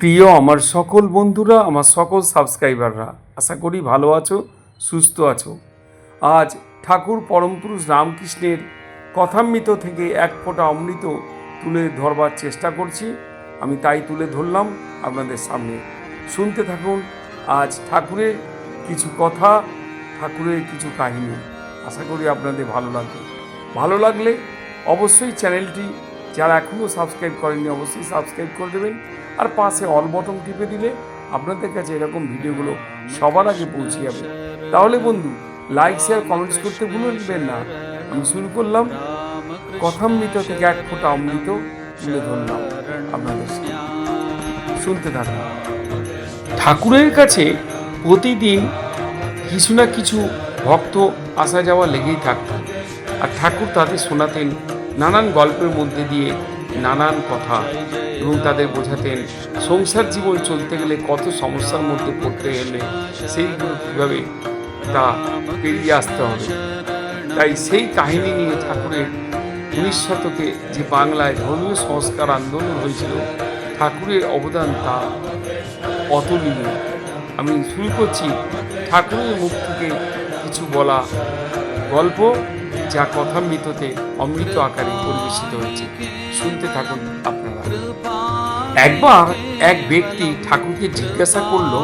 প্রিয় আমার সকল বন্ধুরা, আমার সকল সাবস্ক্রাইবাররা, আশা করি ভালো আছো, সুস্থ আছো। আজ ঠাকুর পরমপুরুষ রামকৃষ্ণের কথামৃত থেকে এক ফোঁটা অমৃত তুলে ধরবার চেষ্টা করছি। আমি তাই তুলে ধরলাম আপনাদের সামনে। শুনতে থাকুন আজ ঠাকুরের কিছু কথা, ঠাকুরের কিছু কাহিনী। আশা করি আপনাদের ভালো লাগবে। ভালো লাগলে অবশ্যই চ্যানেলটি যারা এখনও সাবস্ক্রাইব করেননি, অবশ্যই সাবস্ক্রাইব করে দেবেন। আর পাশে অল বটন টিপে দিলে আপনাদের কাছে এরকম ভিডিওগুলো সবার আগে পৌঁছে যাবে। তাহলে বন্ধু লাইক শেয়ার কমেন্টস করতে ভুলবেন না। আমি শুরু করলাম। কথামৃত থেকে এক ফোঁটা অমৃত তুলে ধরলাম আপনাদের শুনতে থাকুন। ঠাকুরের কাছে প্রতিদিন কিছু না কিছু ভক্ত আসা যাওয়া লেগেই থাকত আর ঠাকুর তাদের শোনাতেন নানান গল্পের মধ্যে দিয়ে নানান কথা এবং তাদের বোঝাতেন। সংসার জীবন চলতে গেলে কত সমস্যার মধ্যে পড়তে গেলে সেইগুলো কীভাবে তা পেরিয়ে আসতে হবে। তাই সেই কাহিনী নিয়ে ঠাকুরের উনিশ শতকে যে বাংলায় ধর্মীয় সংস্কার আন্দোলন হয়েছিল, ঠাকুরের অবদান তা অতুলনীয়। আমি শুরু করছি ঠাকুরের মুখ থেকে কিছু বলা গল্প। যা কথামৃততে অমৃত আকারে পরিবেশিত হয়েছে। শুনতে থাকুন আপনারা। একবার এক ব্যক্তি ঠাকুরকে জিজ্ঞাসা করল,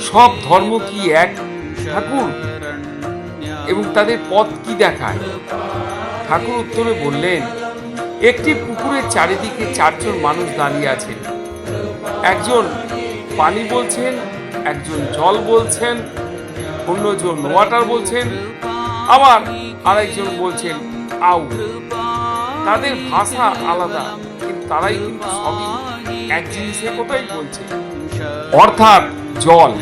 সব ধর্ম কি এক ঠাকুর? এবং তাদের পথ কি দেখায়? ঠাকুর উত্তরে বললেন, একটি পুকুরের চারিদিকে চারজন মানুষ দাঁড়িয়ে আছেন। একজন পানি বলছেন, একজন জল বলছেন, অন্যজন ওয়াটার বলছেন আবার আরেকজন বলছেন, আউ। তাদের ভাষা আলাদা, কিন্তু তারাই কিন্তু সবই এক জিনিসের কথাই বলছে। অর্থাৎ জল।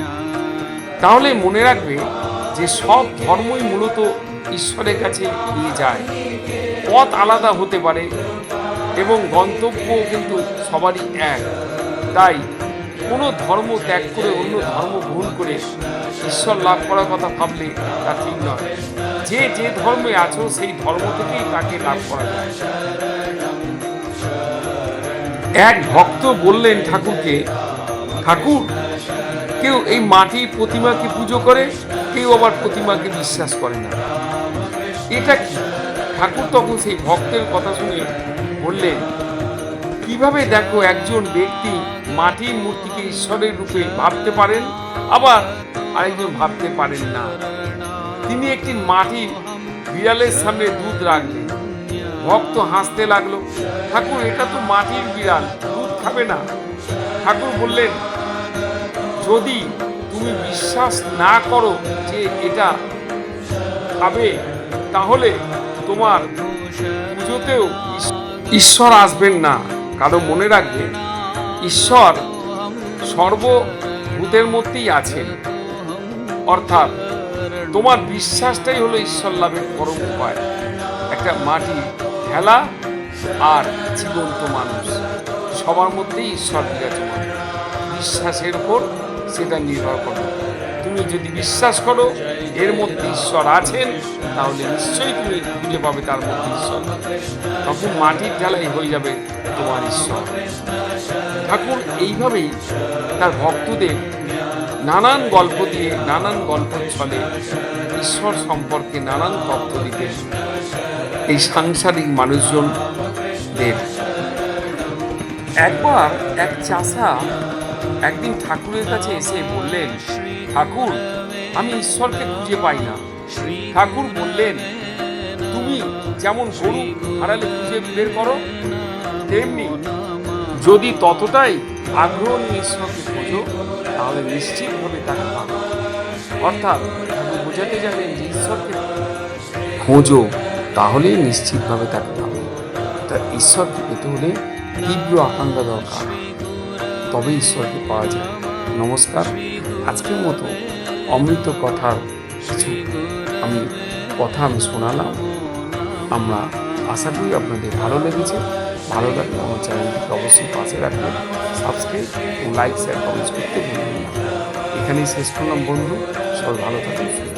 তাহলে মনে রাখবে যে সব ধর্মই মূলত ঈশ্বরের কাছে নিয়ে যায়। পথ আলাদা হতে পারে এবং গন্তব্য কিন্তু সবারই এক। তাই কোনো ধর্ম ত্যাগ করে অন্য ধর্ম গ্রহণ করে ঈশ্বর লাভ করার কথা ভাবলে তা ঠিক নয়। যে যে ধর্মে আছো, সেই ধর্ম থেকেই তাকে লাভ করা যায়। এক ভক্ত বললেন ঠাকুরকে, ঠাকুর, কেউ এই মাটির প্রতিমাকে পুজো করে, কেউ আবার প্রতিমাকে বিশ্বাস করে না। এটা কি? ঠাকুর তখন সেই ভক্তের কথা শুনে বললেন কীভাবে দেখো একজন ব্যক্তি মাটির মূর্তিকে ঈশ্বরের রূপে ভাবতে পারেন, আবার আরেকজন ভাবতে পারেন না? তিনি একটি মাটির বিড়ালের সামনে দুধ রাখলেন। ভক্ত হাসতে লাগল, ঠাকুর, এটা তো মাটির বিড়াল, দুধ খাবে না। ঠাকুর বললেন, যদি তুমি বিশ্বাস না করো যে এটা খাবে, তাহলে তোমার পুজোতেও ঈশ্বর আসবেন না। কারণ মনে রাখবে, ঈশ্বর সর্বভূতের মধ্যেই আছেন। অর্থাৎ তোমার বিশ্বাসটাই হলো ঈশ্বর লাভের পরম উপায়। একটা মাটি খেলা আর জীবন্ত মানুষ। সবার মধ্যেই ঈশ্বর বিরাজমান। বিশ্বাসের উপর সেটা নির্ভর করে। তুমি যদি বিশ্বাস করো, এর মধ্যে ঈশ্বর আছেন, তাহলে নিশ্চয়ই তুমি খুঁজে পাবে তার মধ্যে ঈশ্বর। তখন মাটির ঢালাই হয়ে যাবে তোমার ঈশ্বর। ঠাকুর, এইভাবেই তার ভক্তদের নানান গল্প দিয়ে, নানান গল্প ছলে ঈশ্বর সম্পর্কে নানান তথ্য দিতে এই সাংসারিক মানুষজনদের। একবার এক চাষা একদিন ঠাকুরের কাছে এসে বললেন ঠাকুর, আমি ঈশ্বরকে খুঁজে পাই না। ঠাকুর বললেন, তুমি যেমন গরু হারালে খুঁজে বের করো, তেমনি যদি ততটাই আগ্রহ নিয়ে ঈশ্বরকে খোঁজো, তাহলে নিশ্চিতভাবে তাকে পাবে। অর্থাৎ ঠাকুর বোঝাতে জানেন যে ঈশ্বরকে খোঁজো, তাহলেই নিশ্চিতভাবে তাকে পাবে। তা ঈশ্বরকে পেতে হলে তীব্র আকাঙ্ক্ষা দরকার। তবে ঈশ্বরকে পাওয়া যায়। নমস্কার। আজকের মতো অমৃত কথার কিছু আমি কথা আমি শোনালাম। আমরা আশা করি আপনাদের ভালো লেগেছে। ভালো লাগলে আমার চ্যানেলটিকে অবশ্যই পাশে রাখবেন, সাবস্ক্রাইব এবং লাইক, শেয়ার, কমেন্টস করতে ভুলবেন না। এখানেই শেষ করলাম বন্ধু। সবাই ভালো থাকুন, সুস্থ